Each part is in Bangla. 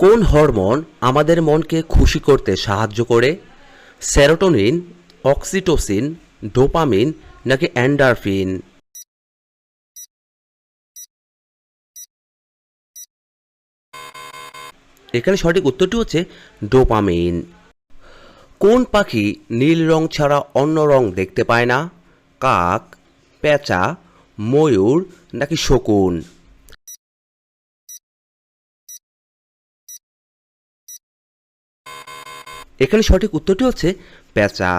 কোন হরমোন আমাদের মনকে খুশি করতে সাহায্য করে? সেরোটোনিন, অক্সিটোসিন, ডোপামিন নাকি অ্যান্ডারফিন? এখানে সঠিক উত্তরটি হচ্ছে ডোপামিন। কোন পাখি নীল রং ছাড়া অন্য রং দেখতে পায় না? কাক, পেঁচা, ময়ূর নাকি শকুন? এখানে সঠিক উত্তরটি হচ্ছে পেঁচা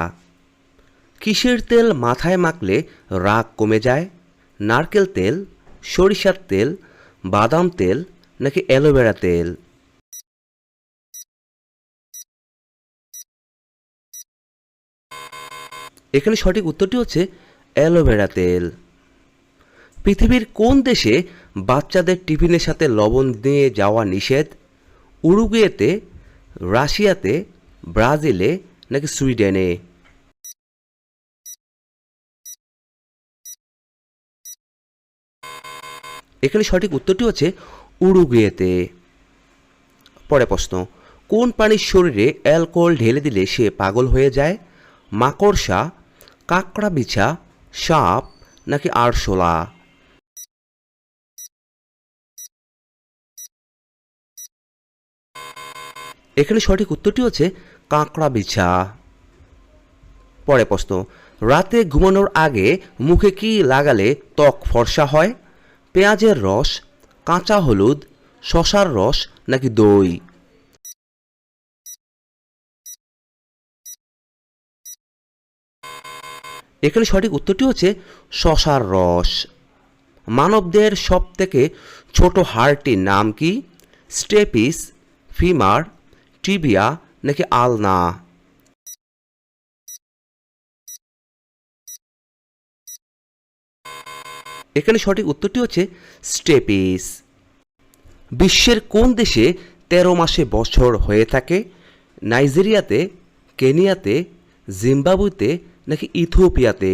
কিসের তেল মাথায় মাখলে রাগ কমে যায়? নারকেল তেল, সরিষার তেল, বাদাম তেল নাকি অ্যালোভেরা তেল? এখানে সঠিক উত্তরটি হচ্ছে অ্যালোভেরা তেল। পৃথিবীর কোন দেশে বাচ্চাদের টিফিনের সাথে লবণ নিয়ে যাওয়া নিষেধ? উরুগুয়েতে, রাশিয়াতে ব্রাজিলে নাকি সুইডেনে? এখানে সঠিক উত্তরটি হচ্ছে উরুগুয়েতে। পরে প্রশ্ন, কোন প্রাণীর শরীরে অ্যালকোহল ঢেলে দিলে সে পাগল হয়ে যায়? মাকড়সা কাঁকড়া বিছা সাপ নাকি আরশোলা? এখানে সঠিক উত্তরটি হচ্ছে কাঁকড়া বিছা। পরে প্রশ্ন, রাতে ঘুমানোর আগে মুখে কি লাগালে ত্বক ফর্সা হয়? পেঁয়াজের রস, কাঁচা হলুদ, শশার রস নাকি দই? এখানে সঠিক উত্তরটি হচ্ছে শশার রস। মানবদের সব থেকে ছোট হাড়টির নাম কি? স্টেপিস, ফিমার টিবিয়া নাকি আলনা? এখানে সঠিক উত্তরটি হচ্ছে স্টেপিস। বিশ্বের কোন দেশে তেরো মাসে বছর হয়ে থাকে? নাইজেরিয়াতে, কেনিয়াতে জিম্বাবুতে নাকি ইথিওপিয়াতে?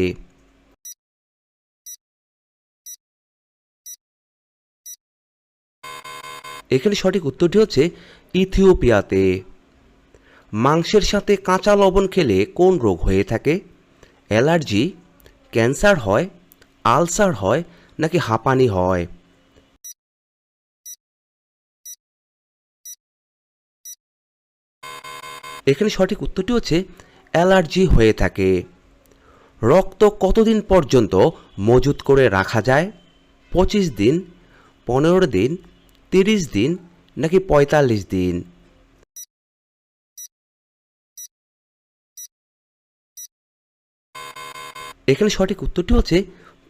এখানে সঠিক উত্তরটি হচ্ছে ইথিওপিয়াতে। মাংসের সাথে কাঁচা লবণ খেলে কোন রোগ হয়ে থাকে? অ্যালার্জি, ক্যান্সার হয়, আলসার হয় নাকি হাঁপানি হয়? এখানে সঠিক উত্তরটি হচ্ছে অ্যালার্জি হয়ে থাকে। রক্ত কতদিন পর্যন্ত মজুত করে রাখা যায়? পঁচিশ দিন, পনেরো দিন, তিরিশ দিন নাকি পঁয়তাল্লিশ দিন? এখানে সঠিক উত্তরটি হচ্ছে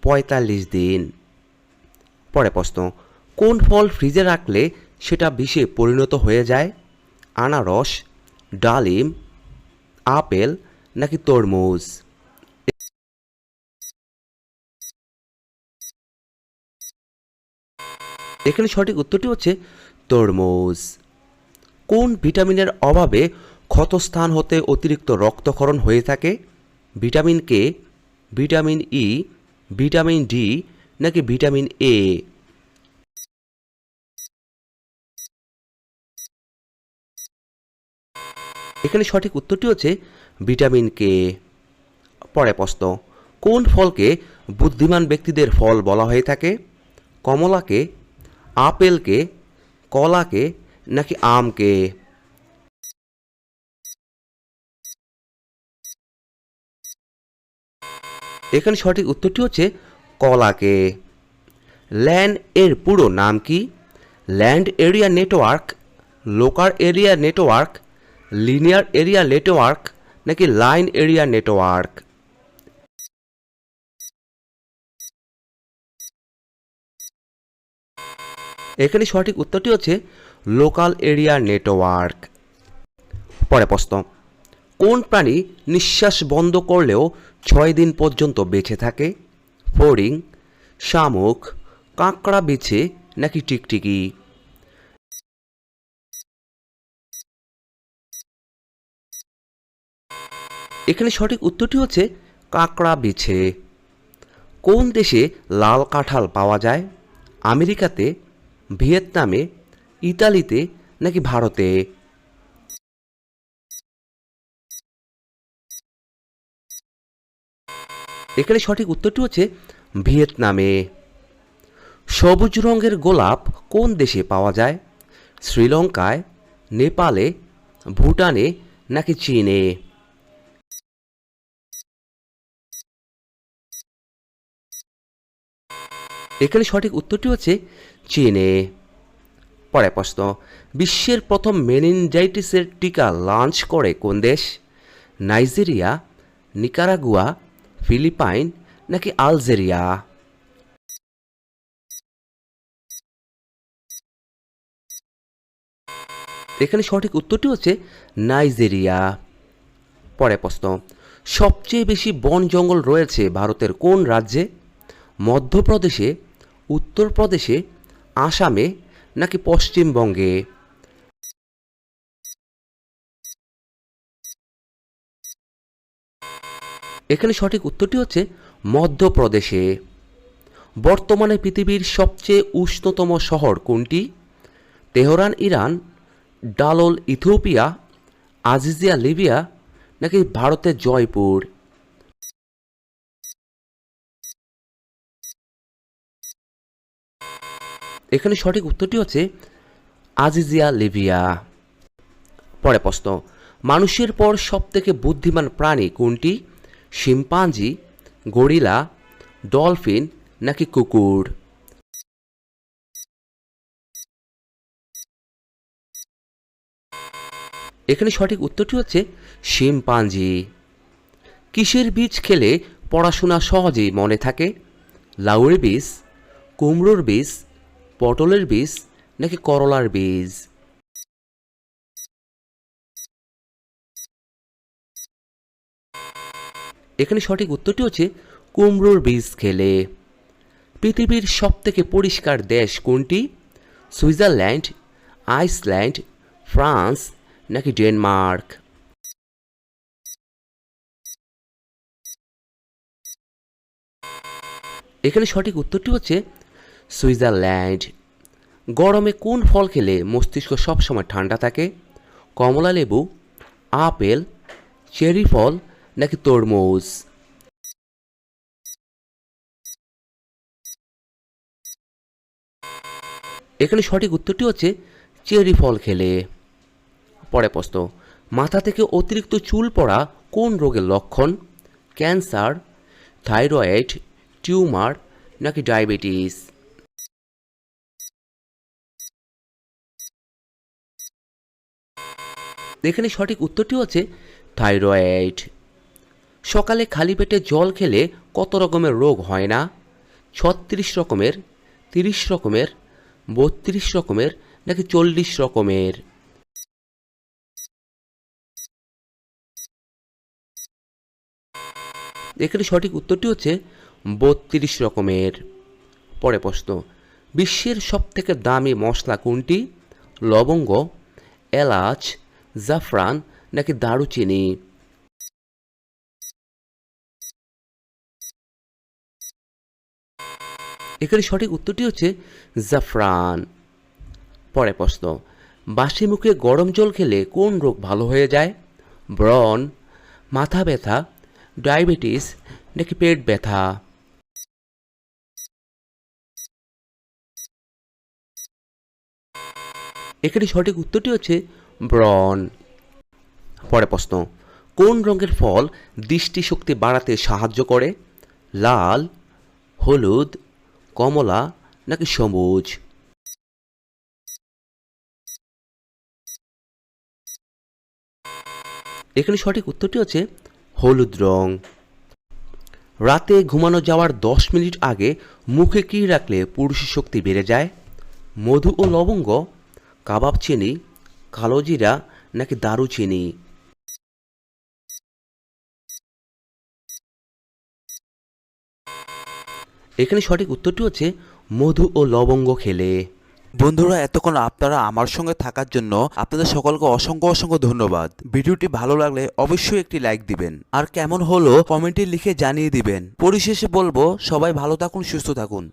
পঁয়তাল্লিশ দিন। পরে প্রশ্ন, কোন ফল ফ্রিজে রাখলে সেটা বিষে পরিণত হয়ে যায়? আনারস, ডালিম, আপেল নাকি তরমুজ? এখানে সঠিক উত্তরটি হচ্ছে তরমুজ। কোন ভিটামিনের অভাবে ক্ষতস্থান হতে অতিরিক্ত রক্তক্ষরণ হয়ে থাকে? Vitamin K? Vitamin E, vitamin D নাকি ভিটামিন এ? এখানে সঠিক উত্তরটি হচ্ছে ভিটামিন কে। পরে প্রশ্ন, কোন ফলকে বুদ্ধিমান ব্যক্তিদের ফল বলা হয়ে থাকে? কমলাকে আপেলকে কলাকে নাকি আমকে? এখানে সঠিক উত্তরটি হচ্ছে কলাকে। ল্যান্ড এর পুরো নাম কি? Land area network, local area network, linear area network নাকি লাইন এরিয়া নেটওয়ার্ক? এখানে সঠিক উত্তরটি হচ্ছে লোকাল এরিয়া নেটওয়ার্ক। পরে প্রশ্ন, কোন প্রাণী নিঃশ্বাস বন্ধ করলেও ছয় দিন পর্যন্ত বেঁচে থাকে? ফড়িং শামুক, কাঁকড়া বিছে নাকি টিকটিকি? এখানে সঠিক উত্তরটি হচ্ছে কাঁকড়া বিছে। কোন দেশে লাল কাঁঠাল পাওয়া যায়? আমেরিকাতে ভিয়েতনামে, ইতালিতে, নাকি ভারতে? এখানে সঠিক উত্তরটি হচ্ছে ভিয়েতনামে। সবুজ রঙের গোলাপ কোন দেশে পাওয়া যায়? শ্রীলঙ্কায়, নেপালে, ভুটানে, নাকি চীনে? এখানে সঠিক উত্তরটি হচ্ছে চীনে। পরে প্রশ্ন, বিশ্বের প্রথম মেনিনজাইটিসের টিকা লঞ্চ করে কোন দেশ? নাইজেরিয়া, নিকারাগুয়া, ফিলিপাইন নাকি আলজেরিয়া? এখানে সঠিক উত্তরটি হচ্ছে নাইজেরিয়া। পরে প্রশ্ন, সবচেয়ে বেশি বন জঙ্গল রয়েছে ভারতের কোন রাজ্যে? মধ্যপ্রদেশে, উত্তরপ্রদেশে আসামে নাকি পশ্চিমবঙ্গে? এখানে সঠিক উত্তরটি হচ্ছে মধ্যপ্রদেশে। বর্তমানে পৃথিবীর সবচেয়ে উষ্ণতম শহর কোনটি? Tehran, Iran, Dallol, Ethiopia, Aziziya, Libya নাকি ভারতের জয়পুর? এখানে সঠিক উত্তরটি হচ্ছে আজিজিয়া লিবিয়া পরে প্রশ্ন, মানুষের পর সবথেকে বুদ্ধিমান প্রাণী কোনটি? শিম্পাঞ্জি, গরিলা, ডলফিন নাকি কুকুর? এখানে সঠিক উত্তরটি হচ্ছে শিম্পাঞ্জি। কিসের বীজ খেলে পড়াশোনা সহজেই মনে থাকে? লাউয়ের বীজ, কুমড়োর বীজ পটলের বীজ নাকি করলার বীজ? এখানে সঠিক উত্তরটি হচ্ছে কুমড়োর বীজ খেলে। পৃথিবীর সবথেকে পরিষ্কার দেশ কোনটি? সুইজারল্যান্ড, আইসল্যান্ড, ফ্রান্স নাকি ডেনমার্ক? এখানে সঠিক উত্তরটি হচ্ছে সুইজারল্যান্ড। গরমে কোন ফল খেলে মস্তিষ্ক সবসময় ঠান্ডা থাকে? কমলা লেবু, আপেল, চেরি ফল নাকি তরমুজ? এখানে সঠিক উত্তরটি হচ্ছে চেরি ফল খেলে। পরে প্রশ্ন, মাথা থেকে অতিরিক্ত চুল পড়া কোন রোগের লক্ষণ? ক্যান্সার, থাইরয়েড, টিউমার নাকি ডায়াবেটিস? এখানে সঠিক উত্তরটি হচ্ছে থাইরয়েড। সকালে খালি পেটে জল খেলে কত রকমের রোগ হয় না? ছত্রিশ রকমের, তিরিশ রকমের, বত্রিশ রকমের নাকি চল্লিশ রকমের? এখানে সঠিক উত্তরটি হচ্ছে বত্রিশ রকমের। পরে প্রশ্ন, বিশ্বের সবথেকে দামি মশলা কোনটি? লবঙ্গ, এলাচ জাফরান নাকি দারুচিনি এখানে সঠিক উত্তরটি হচ্ছে জাফরান। পরে প্রশ্ন, বাসি মুখে গরম জল খেলে কোন রোগ ভালো হয়ে যায়? ব্রণ, মাথা ব্যথা, ডায়াবেটিস নাকি পেট ব্যথা? এখানে সঠিক উত্তরটি হচ্ছে ব্রণ। পরে প্রশ্ন, কোন রঙের ফল দৃষ্টিশক্তি বাড়াতে সাহায্য করে? লাল, হলুদ, কমলা নাকি সবুজ? এখানে সঠিক উত্তরটি হচ্ছে হলুদ রং। রাতে ঘুমানো যাওয়ার দশ মিনিট আগে মুখে কি রাখলে পুরুষের শক্তি বেড়ে যায়? মধু ও লবঙ্গ, কাবাব, চিনি কালো জিরা নাকি দারুচিনি এখানে সঠিক উত্তরটি হচ্ছে মধু ও লবঙ্গ খেলে। বন্ধুরা, এতক্ষণ আপনারা আমার সঙ্গে থাকার জন্য আপনাদের সকলকে অসংখ্য অসংখ্য ধন্যবাদ। ভিডিওটি ভালো লাগলে অবশ্যই একটি লাইক দিবেন। আর কেমন হলো কমেন্টে লিখে জানিয়ে দিবেন। পরিশেষে বলব, সবাই ভালো থাকুন, সুস্থ থাকুন।